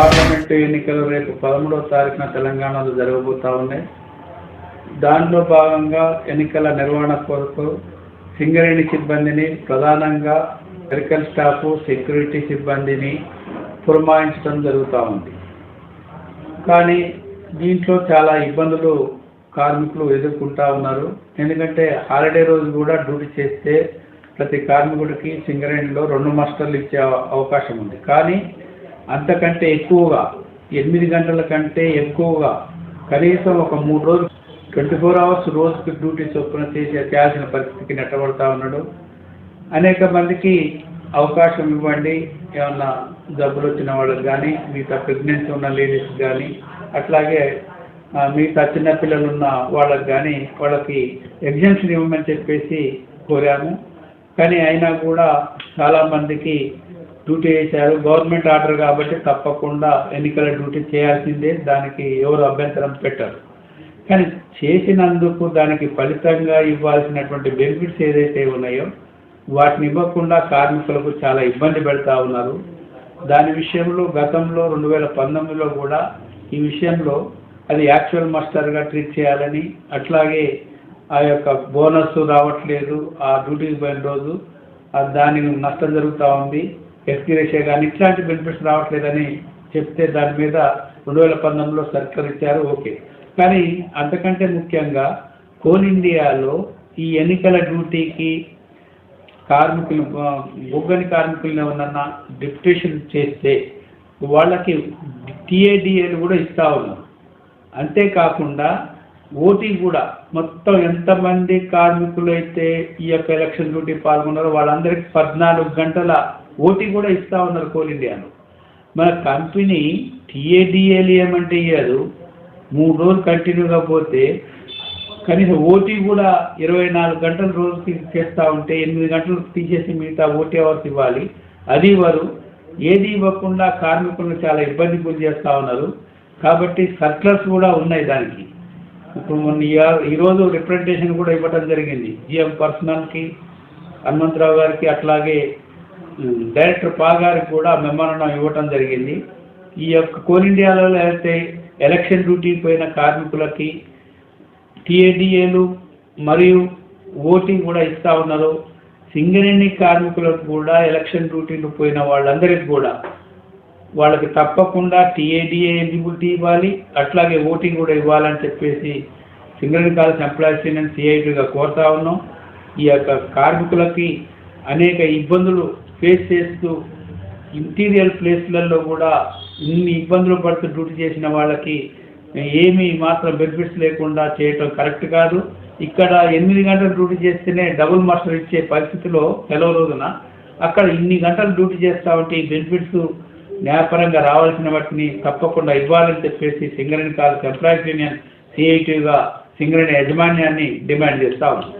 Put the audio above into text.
Parliament ఎన్నికలు రేపు పదమూడవ తారీఖున తెలంగాణలో జరగబోతా ఉన్నాయి. దానిలో భాగంగా ఎన్నికల నిర్వహణ కొరకు సింగరేణి సిబ్బందిని ప్రధానంగా మెడికల్ స్టాఫ్ సెక్యూరిటీ సిబ్బందిని పురమాయించడం జరుగుతూ ఉంది. కానీ దీంట్లో చాలా ఇబ్బందులు కార్మికులు ఎదుర్కొంటా ఉన్నారు. ఎందుకంటే హాలిడే రోజు కూడా డ్యూటీ చేస్తే ప్రతి కార్మికుడికి సింగరేణిలో రెండు మాస్టర్లు ఇచ్చే అవకాశం ఉంది. కానీ అంతకంటే ఎక్కువగా ఎనిమిది గంటల కంటే ఎక్కువగా కనీసం ఒక మూడు రోజులు ట్వంటీ ఫోర్ అవర్స్ రోజుకి డ్యూటీ చొప్పున చేసే చేయాల్సిన పరిస్థితికి నెట్టబడతా ఉన్నాడు. అనేక మందికి అవకాశం ఇవ్వండి ఏమన్నా జబ్బులు వచ్చిన వాళ్ళకి కానీ మిగతా ప్రెగ్నెన్సీ ఉన్న లేడీస్ కానీ అట్లాగే మిగతా చిన్నపిల్లలు ఉన్న వాళ్ళకి కానీ వాళ్ళకి ఎగ్జామ్షన్ ఇవ్వమని చెప్పేసి కోరాము. కానీ అయినా కూడా చాలామందికి డ్యూటీ వేశారు గవర్నమెంట్ ఆర్డర్ కాబట్టి తప్పకుండా ఎన్నికల డ్యూటీ చేయాల్సిందే. దానికి ఎవరు అభ్యంతరం పెట్టారు. కానీ చేసినందుకు దానికి ఫలితంగా ఇవ్వాల్సినటువంటి బెనిఫిట్స్ ఏదైతే ఉన్నాయో వాటిని ఇవ్వకుండా కార్మికులకు చాలా ఇబ్బంది పెడతా ఉన్నారు. దాని విషయంలో గతంలో రెండు వేల పంతొమ్మిదిలో కూడా ఈ విషయంలో అది యాక్చువల్ మాస్టర్గా ట్రీట్ చేయాలని అట్లాగే ఆ యొక్క బోనస్ రావట్లేదు. ఆ డ్యూటీకి పోయిన రోజు దాని దానికి నష్టం జరుగుతూ ఉంది. ఎక్స్గ్రేషియా కానీ ఇట్లాంటి బెనిఫిట్స్ రావట్లేదని చెప్తే దాని మీద రెండు వేల పంతొమ్మిదిలో సర్కిల్ ఇచ్చారు ఓకే. కానీ అంతకంటే ముఖ్యంగా కోల్ ఇండియాలో ఈ ఎన్నికల డ్యూటీకి కార్మికులు బొగ్గని కార్మికులను ఎవరన్నా డిప్యుటేషన్ చేస్తే వాళ్ళకి టీఏడిఏలు కూడా ఇస్తా ఉన్నాం. అంతేకాకుండా ఓటీ కూడా మొత్తం ఎంతమంది కార్మికులు అయితే ఈ యొక్క ఎలక్షన్ డ్యూటీ పాల్గొన్నారో వాళ్ళందరికీ పద్నాలుగు గంటల ఓటీ కూడా ఇస్తా ఉన్నారు కోల్ ఇండియాలో మన కంపెనీ టీఏడిఏలు ఏమంటే ఇయ్యదు మూడు రోజులు కంటిన్యూగా పోతే కనీసం ఓటీ కూడా ఇరవై నాలుగు గంటలు రోజుకి చేస్తూ ఉంటే ఎనిమిది గంటలు తీసేసి మిగతా ఓటీ అవర్స్ ఇవ్వాలి. అది ఇవ్వరు ఏది ఇవ్వకుండా కార్మికులను చాలా ఇబ్బంది గురి చేస్తూ ఉన్నారు. కాబట్టి సర్క్యులర్స్ కూడా ఉన్నాయి దానికి. ఇప్పుడు మొన్న ఈరోజు రిప్రజెంటేషన్ కూడా ఇవ్వడం జరిగింది. జిఎం పర్సనల్కి హనుమంతరావు గారికి అట్లాగే డైరెక్టర్ పా గారికి కూడా మెమోరాండం ఇవ్వటం జరిగింది. ఈ యొక్క కోల్ ఇండియాలో అయితే ఎలక్షన్ డ్యూటీ పోయిన కార్మికులకి టీఏడిఏలు మరియు ఓటింగ్ కూడా ఇస్తూ ఉన్నారు. సింగరేణి కార్మికులకు కూడా ఎలక్షన్ డ్యూటీలు పోయిన వాళ్ళందరికీ కూడా వాళ్ళకి తప్పకుండా టీఏడిఏ ఎలిజిబిలిటీ ఇవ్వాలి. అట్లాగే ఓటింగ్ కూడా ఇవ్వాలని చెప్పేసి సింగరేణి కాలేజ్ ఎంప్లాయీస్ యూనియన్ సిఐటీగా కోరుతా ఉన్నాం. ఈ యొక్క కార్మికులకి అనేక ఇబ్బందులు ఫేస్ చేస్తూ ఇంటీరియర్ ప్లేస్లలో కూడా ఇన్ని ఇబ్బందులు పడుతూ డ్యూటీ చేసిన వాళ్ళకి ఏమీ మాత్రం బెనిఫిట్స్ లేకుండా చేయటం కరెక్ట్ కాదు. ఇక్కడ ఎనిమిది గంటలు డ్యూటీ చేస్తేనే డబుల్ మాస్టర్ ఇచ్చే పరిస్థితిలో సెలవు రోజున అక్కడ ఇన్ని గంటలు డ్యూటీ చేస్తా ఉంటే ఈ బెనిఫిట్స్ న్యాయపరంగా రావాల్సిన వాటిని తప్పకుండా ఇవ్వాలని చెప్పేసి సింగరేణి కాలేజ్ ఎంప్లాయీస్ యూనియన్ సిఐటిగా సింగరేణి యాజమాన్యాన్ని డిమాండ్ చేస్తా ఉన్నాం